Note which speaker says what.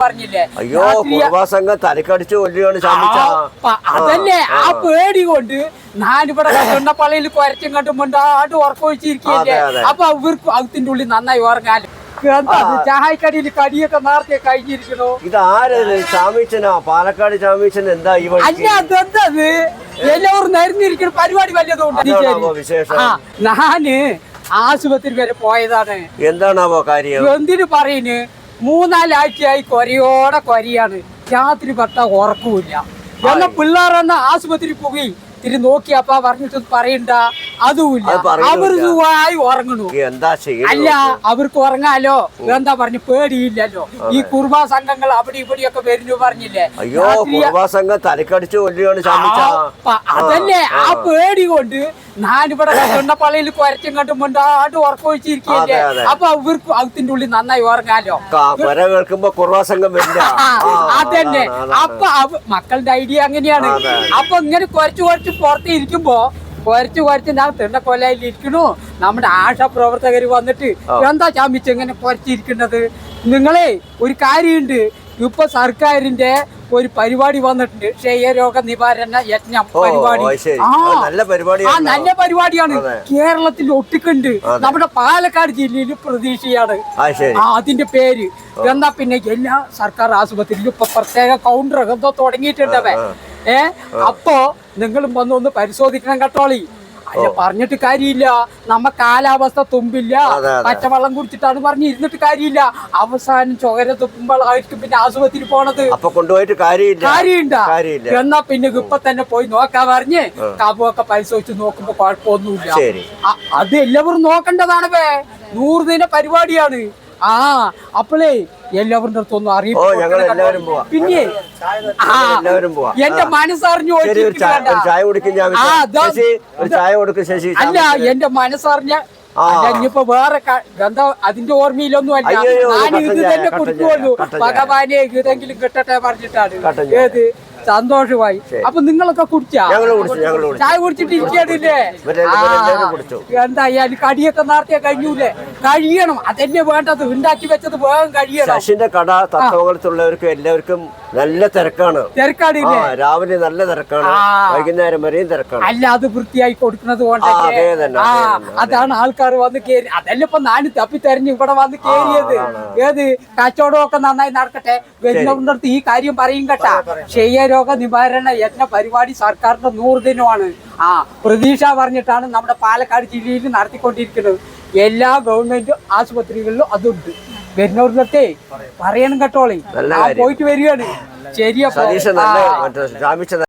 Speaker 1: പറഞ്ഞില്ലേ?
Speaker 2: അയ്യോ കുറുവാ സംഘം തലക്കടിച്ചു കൊല്ലുകയാണ്
Speaker 1: അതല്ലേ ആ. പേടി കൊണ്ട് ഞാനിവിടെ കണ്ണപ്പള്ളിയിൽ കൊരച്ചും കണ്ടും മുണ്ടാണ്ട്
Speaker 2: അതെ.
Speaker 1: അപ്പൊ അവർക്ക് അകത്തിന്റെ ഉള്ളിൽ നന്നായി ഉറങ്ങാൻ? ചായക്കടിയിൽ കടിയൊക്കെ നേരത്തെ കഴിഞ്ഞിരിക്കണോ?
Speaker 2: ഇത് ചാമീച്ചനാ? പാലക്കാട് ചാമീച്ചൻ എന്താ
Speaker 1: അല്ല അതെന്തത് എല്ലാവരും നിരന്നിരിക്കുന്ന പരിപാടി വല്ലതും? ആ ഞാൻ ആശുപത്രി വരെ പോയതാണ്.
Speaker 2: എന്താണാവോ കാര്യം?
Speaker 1: എന്തിനു പറയുന്നു മൂന്നാലാഴ്ചയായി കൊരയോടെ കൊരയാണ്. രാത്രി പട്ട ഉറക്കമില്ല എന്നാ പിള്ളേരെന്ന ആശുപത്രി പോയി തിരി നോക്കിയപ്പാ പറഞ്ഞിട്ട് പറയണ്ട. അതുമില്ല. അവർ സുഖമായി ഉറങ്ങണു
Speaker 2: എന്താ
Speaker 1: അല്ല അവർക്ക് ഉറങ്ങാലോ? എന്താ പറഞ്ഞു പേടിയില്ലല്ലോ? ഈ കുർബാ സംഘങ്ങൾ അവിടെ ഇവിടെയൊക്കെ വരുന്നു പറഞ്ഞില്ലേ?
Speaker 2: അയ്യോ കുർബാ സംഘം തലക്കടിച്ച് കൊല്ലുകയാണ്
Speaker 1: അതല്ലേ ആ. പേടി കൊണ്ട് ഞാനിവിടെ പള്ളിയിൽ കുരച്ചും കണ്ടും കൊണ്ടാണ്ട് ഉറക്കൊഴിച്ചിരിക്കല്ലേ. അപ്പൊ അവർക്ക് അതിന്റെ ഉള്ളിൽ നന്നായി ഉറങ്ങാലോ?
Speaker 2: കേൾക്കുമ്പോ കുർബാ സംഘം വരില്ല
Speaker 1: അതന്നെ. അപ്പൊ മക്കളുടെ ഐഡിയ അങ്ങനെയാണ്. അപ്പൊ ഇങ്ങനെ കുറച്ച് കുറച്ച് പുറത്ത് ഇരിക്കുമ്പോ കുറച്ച് കുറച്ച് ഞാൻ തിണ്ട ഇരിക്കണു നമ്മുടെ ആശാ പ്രവർത്തകർ വന്നിട്ട് എന്താ ചാമിച്ച് എങ്ങനെ കുറച്ചിരിക്കുന്നത് നിങ്ങളെ ഒരു കാര്യമുണ്ട്. ഇപ്പൊ സർക്കാരിന്റെ ഒരു പരിപാടി വന്നിട്ടുണ്ട്. ക്ഷയരോഗ നിവാരണ യജ്ഞം പരിപാടി. ആ
Speaker 2: നല്ല പരിപാടിയാണ്.
Speaker 1: കേരളത്തിൽ ഒട്ടിക്കുണ്ട്. നമ്മുടെ പാലക്കാട് ജില്ലയിൽ പ്രതീക്ഷയാണ്. അതിന്റെ പേര്. എന്നാ പിന്നെ എല്ലാ സർക്കാർ ആശുപത്രിയിലും ഇപ്പൊ പ്രത്യേക കൗണ്ടർ എന്തോ തുടങ്ങിയിട്ടുണ്ടവേ ഏ? അപ്പോ നിങ്ങളും വന്ന് ഒന്ന് പരിശോധിക്കണം കേട്ടോളി. അല്ല പറഞ്ഞിട്ട് കാര്യമില്ല. നമ്മ കാലാവസ്ഥ തുമ്പില്ല. പച്ചവെള്ളം കുടിച്ചിട്ടാണ് പറഞ്ഞ് ഇരുന്നിട്ട് കാര്യമില്ല. അവസാനം ചോര തുപ്പുമ്പോഴായിരിക്കും പിന്നെ ആശുപത്രി പോണത്.
Speaker 2: അപ്പൊ കൊണ്ടുപോയിട്ട് കാര്യമില്ല.
Speaker 1: എന്നാ പിന്നെ ഇപ്പൊ തന്നെ പോയി നോക്കാൻ പറഞ്ഞ് കാബുവൊക്കെ പരിശോധിച്ച് നോക്കുമ്പോ കുഴപ്പമൊന്നുമില്ല. അത് എല്ലാവരും നോക്കേണ്ടതാണ് വേ. നൂറ് ദിന പരിപാടിയാണ്. ആ അപ്പോഴേ എല്ലാവരുടെ അടുത്തൊന്നും അറിയിപ്പ്. പിന്നെ. എന്റെ മനസ്സറിഞ്ഞു അല്ല എന്റെ മനസ്സറിഞ്ഞ ഇനിയിപ്പോ വേറെ എന്താ അതിന്റെ ഓർമ്മയിലൊന്നും അല്ല ഞാൻ ഇത് തന്നെ കുടിക്കുള്ളൂ. ഭഗവാനെ ഇതെങ്കിലും കിട്ടട്ടെ പറഞ്ഞിട്ടാണ്. ഏത്? സന്തോഷമായി. അപ്പൊ നിങ്ങളൊക്കെ കുടിച്ചാ? ചായ കുടിച്ചിട്ട്
Speaker 2: കുടിച്ചു.
Speaker 1: എന്തായാലും കടിയൊക്കെ നേരത്തെ കഴിഞ്ഞൂലേ കഴിയണം. അതന്നെ വേണ്ടത്? ഉണ്ടാക്കി വെച്ചത് വേഗം കഴിയണം.
Speaker 2: ശശിന്റെ കട തത്വകുളത്തുള്ളവർക്കും എല്ലാവർക്കും നല്ല തിരക്കാണ്.
Speaker 1: തിരക്കാണ്
Speaker 2: രാവിലെ നല്ല തിരക്കാണ്. വൈകുന്നേരം വരെയും തിരക്കാണ്.
Speaker 1: അല്ല അത് വൃത്തിയായി കൊടുക്കുന്നത്
Speaker 2: കൊണ്ട്
Speaker 1: അതാണ് ആൾക്കാർ വന്ന് കേറി അതല്ല ഇപ്പൊ നാല് തപ്പി തെരഞ്ഞ് ഇവിടെ വന്ന് കേറിയത്? ഏത്? കച്ചവടമൊക്കെ നന്നായി നടക്കട്ടെ. അടുത്ത് ഈ കാര്യം പറയും കേട്ടാ. ക്ഷയരോഗ നിവാരണ യജ്ഞ പരിപാടി സർക്കാരിന്റെ നൂറ് ദിനമാണ്. ആ പ്രതീക്ഷ പറഞ്ഞിട്ടാണ് നമ്മുടെ പാലക്കാട് ജില്ലയിൽ നടത്തിക്കൊണ്ടിരിക്കുന്നത്. എല്ലാ ഗവൺമെന്റ് ആശുപത്രികളിലും അതുണ്ട്. വരുന്നവരുടെ പറയണം കേട്ടോളി പോയിട്ട് വരികയാണ്. ശരിയാ
Speaker 2: സതീശൻ നല്ല. മറ്റേ